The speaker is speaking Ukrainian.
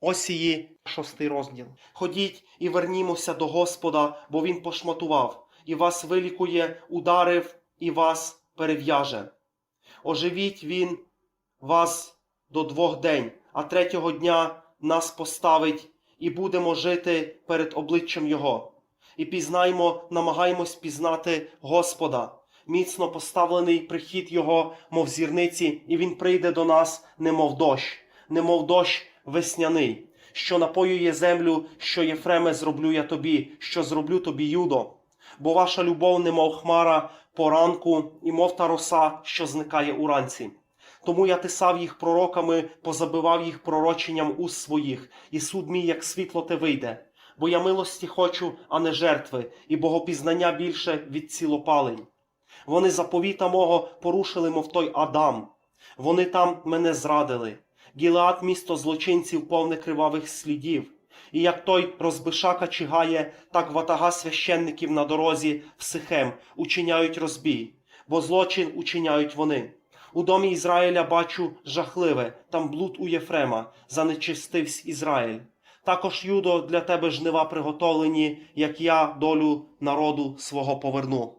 Осії, шостий розділ. Ходіть і вернімося до Господа, бо Він пошматував, і вас вилікує, ударив, і вас перев'яже. Оживіть Він вас до двох день, а третього дня нас поставить, і будемо жити перед обличчям Його. І пізнаймо, намагаймось пізнати Господа. Міцно поставлений прихід Його, мов зірниці, і Він прийде до нас, немов дощ, немов дощ весняний, що напоює землю, що Єфреме зроблю я тобі, що зроблю тобі, Юдо. Бо ваша любов, немов хмара поранку, і мов та роса, що зникає уранці. Тому я тисав їх пророками, позабивав їх пророченням уст своїх, і суд мій, як світло те вийде. Бо я милості хочу, а не жертви, і богопізнання більше від цілопалень. Вони заповіта мого порушили, мов той Адам. Вони там мене зрадили. Гілеад місто злочинців повне кривавих слідів. І як той розбишака чигає, так ватага священників на дорозі в Сихем учиняють розбій, бо злочин учиняють вони. У домі Ізраїля бачу жахливе, там блуд у Єфрема, занечистивсь Ізраїль. Також, Юдо, для тебе жнива приготовлені, як я долю народу свого поверну.